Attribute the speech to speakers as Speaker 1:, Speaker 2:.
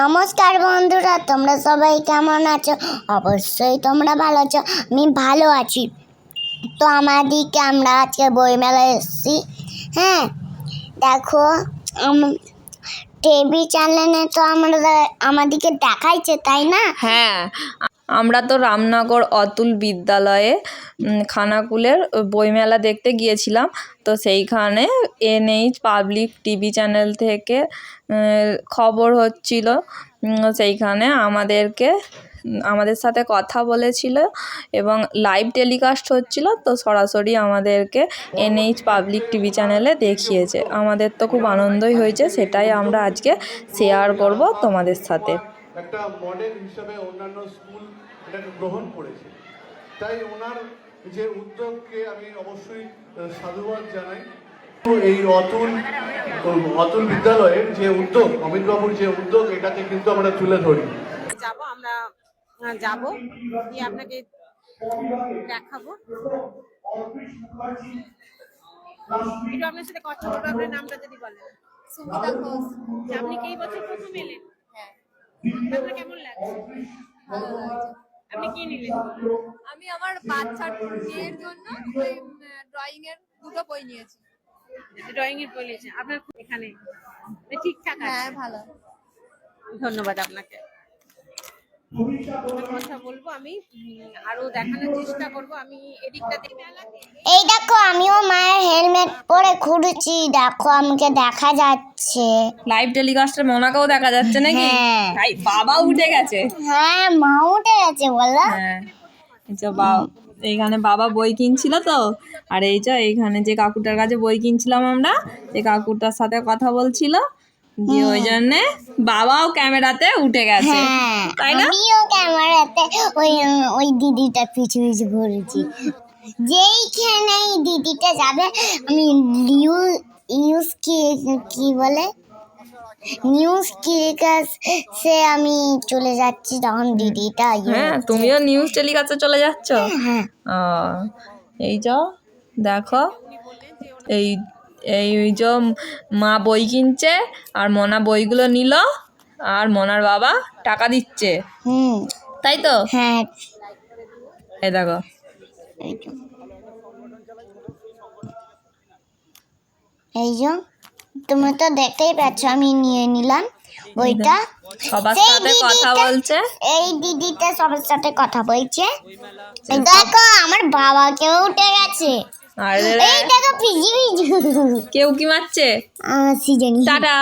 Speaker 1: নমস্কার বন্ধুরা, তোমরা সবাই কেমন আছো? অবশ্যই তোমরা ভালো আছো, আমি ভালো আছি। তো আমাদেরকে আমরা আজকে বইমেলায় এসেছি। হ্যাঁ দেখো টিভি চ্যানেলে তো আমরা আমাদেরকে দেখাইছে, তাই না?
Speaker 2: হ্যাঁ। আমরা তো রামনগর অতুল বিদ্যালয়ে খানাকুলের বইমেলা দেখতে গিয়েছিলাম। তো সেইখানে এনএইচ পাবলিক টিভি চ্যানেল থেকে খবর হচ্ছিল সেইখানে আমাদেরকে, আমাদের সাথে কথা বলেছিল এবং লাইভ টেলিকাস্ট হচ্ছিল। তো সরাসরি আমাদেরকে এনএইচ পাবলিক টিভি চ্যানেলে দেখিয়েছে। আমাদের তো খুব আনন্দই হয়েছে, সেটাই আমরা আজকে শেয়ার করব তোমাদের সাথে।
Speaker 3: একটা মডেল হিসাবে অন্যান্য স্কুল এটাকে গ্রহণ করেছে। তাই ওনার যে উদ্যোগকে আমি অবশ্যই সাধুবাদ জানাই। তো এই অতুল অতুল বিদ্যালয়ের যে উদ্যোগ অমিত বাবুর যে উদ্যোগ এটাকে কিন্তু আমরা তুলে ধরি।
Speaker 4: যাব আমরা যাব দিয়ে আপনাকে দেখাবো। একটু আপনার সাথে কথা বলব আপনার নামটা যদি বলেন।
Speaker 5: সুমিতা ঘোষ।
Speaker 4: আপনি কি বছর প্রথম এলেন
Speaker 5: হ্যাঁ
Speaker 4: আপনার কেমন লাগছে
Speaker 5: ভালো লাগছে
Speaker 4: আপনি কি নিলেন?
Speaker 5: আমি আমার বাচ্চার বিয়ের জন্য ওই ড্রয়িং এর দুটো বই নিয়েছি।
Speaker 4: ড্রয়িং এর বই নিয়েছেন। আপনার এখানে। ঠিকঠাক
Speaker 5: হ্যাঁ ভালো।
Speaker 4: ধন্যবাদ আপনাকে। কথা বলব আমি উম, আরও দেখানোর চেষ্টা করব। আমি এদিকটা
Speaker 1: এই দেখো আমিও মায়ের হেলমেট পরে ঘুরছি। দেখো আমাকে দেখা যাচ্ছে।
Speaker 2: লাইভ টেলিকাস্টের মোনাকেও দেখা যাচ্ছে নাকি?
Speaker 1: হ্যাঁ।
Speaker 2: তাই বাবা উঠে গেছে।
Speaker 1: হ্যাঁ মা উঠে গেছে বলো।
Speaker 2: হ্যাঁ। এই যে বা- এইখানে বাবা বই কিনছিল তো। আর এই যে এইখানে যে কাকুটার কাছে বই কিনছিলাম আমরা এই কাকুটার সাথে কথা বলছিল দিয়ে ওই জন্যে বাবাও ক্যামেরাতে উঠে গেছে।
Speaker 1: হ্যাঁ
Speaker 2: তাই না?
Speaker 1: আমিও ক্যামেরাতে ওই ওই দিদিটা পিছু পিছু ঘুরেছি। যেইখানে দিদিটা যাবে আমি নিউজ নিউজ কি কি বলে? নিউজ ক্লিকাস সে আমি চলে যাচ্ছি তখন দিদিটা ইয়ে
Speaker 2: হ্যাঁ তুমিও নিউজ টেলিকাস্টে চলে যাচ্ছ?
Speaker 1: হ্যাঁ
Speaker 2: ও, এই যে দেখো এই এই যে মা বই কিনছে আর মনা বইগুলো নিল আর মনার বাবা টাকা দিচ্ছে।
Speaker 1: হুম।
Speaker 2: তাই তো?
Speaker 1: হ্যাঁ।
Speaker 2: এই দেখো।
Speaker 1: এই যে। এই যে তুমি তো দেখতেই পাচ্ছ আমি নিয়ে নিলাম বইটা।
Speaker 2: সবার সাথে কথা বলছে।
Speaker 1: এই দিদিটা সবার সাথে কথা বলছে। দেখো আমার বাবাকেও উঠে গেছে।
Speaker 2: আর
Speaker 1: এই দেখো পিজি পিজি
Speaker 2: কেউ কি মারছে? টাটা।